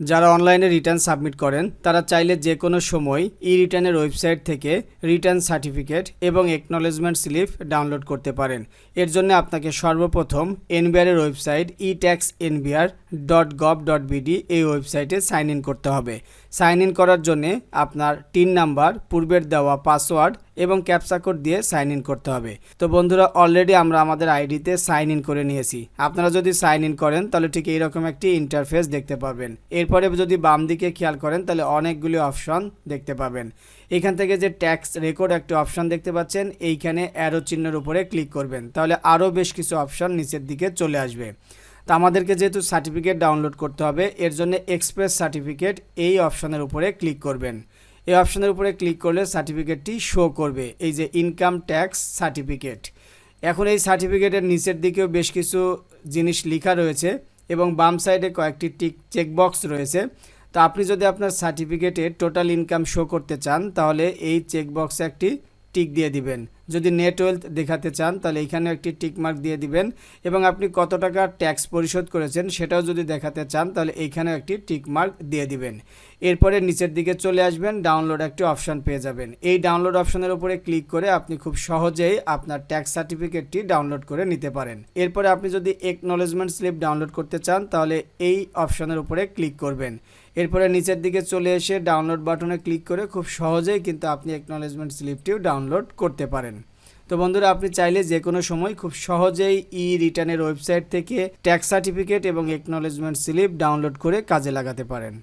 যারা অনলাইনে return submit করেন, তারা চাইলে যে কোনো সময় ই রিটার্নের ওয়েবসাইট থেকে রিটার্ন সার্টিফিকেট এবং একনলেজমেন্ট স্লিপ ডাউনলোড করতে পারেন। এর জন্য আপনাকে সর্বপ্রথম এনবিআরের website e tax NBR dot gov dot BD এই ওয়েবসাইটে সাইন ইন করতে হবে। সাইন ইন করার জন্যে আপনার টিন নাম্বার, পূর্বের দেওয়া পাসওয়ার্ড এবং ক্যাপসা কোড দিয়ে সাইন ইন করতে হবে। তো বন্ধুরা অলরেডি আমরা আমাদের আইডিতে সাইন ইন করে নিয়েছি। আপনারা যদি সাইন ইন করেন, তাহলে ঠিক এইরকম একটি ইন্টারফেস দেখতে পাবেন এরপরে যদি বাম দিকে খেয়াল করেন, তাহলে অনেকগুলি অপশন দেখতে পাবেন। এখান থেকে যে ট্যাক্স রেকর্ড একটি অপশন দেখতে পাচ্ছেন, এইখানে অ্যারো চিহ্নের উপরে ক্লিক করবেন। তাহলে আরও বেশ কিছু অপশন নিচের দিকে চলে আসবে। তো আমাদেরকে যেহেতু সার্টিফিকেট ডাউনলোড করতে হবে, এর জন্য এক্সপ্রেস সার্টিফিকেট এই অপশনের উপরে ক্লিক করবেন। এই অপশনের উপরে ক্লিক করলে সার্টিফিকেটটি শো করবে। এই যে ইনকাম ট্যাক্স সার্টিফিকেট এখন এই সার্টিফিকেটের নিচের দিকেও বেশ কিছু জিনিস লিখা রয়েছে এবং বাম সাইডে কয়েকটি টিক চেকবক্স রয়েছে। তো আপনি যদি আপনার সার্টিফিকেটে টোটাল ইনকাম শো করতে চান, তাহলে এই চেকবক্সে একটি টিক দিয়ে দিবেন। যদি নেট ওয়েলথ দেখাতে চান, তাহলে এখানে একটি টিকমার্ক দিয়ে দিবেন। এবং আপনি কত টাকা ট্যাক্স পরিশোধ করেছেন সেটাও যদি দেখাতে চান, তাহলে এইখানেও একটি টিকমার্ক দিয়ে দিবেন। এরপরে নিচের দিকে চলে আসবেন ডাউনলোড একটি অপশন পেয়ে যাবেন। এই ডাউনলোড অপশনের উপরে ক্লিক করে আপনি খুব সহজেই আপনার ট্যাক্স সার্টিফিকেটটি ডাউনলোড করে নিতে পারেন। এরপরে আপনি যদি একনলেজমেন্ট স্লিপ ডাউনলোড করতে চান, তাহলে এই অপশনের উপরে ক্লিক করবেন। এরপরে নিচের দিকে চলে এসে ডাউনলোড বাটনে ক্লিক করে খুব সহজেই কিন্তু আপনি একনলেজমেন্ট স্লিপটিও ডাউনলোড করতে পারেন। তো বন্ধুরা, আপনি চাইলে যে কোনো সময় খুব সহজেই ই রিটার্নের ওয়েবসাইট থেকে ট্যাক্স সার্টিফিকেট এবং একনলেজমেন্ট স্লিপ ডাউনলোড করে কাজে লাগাতে পারেন।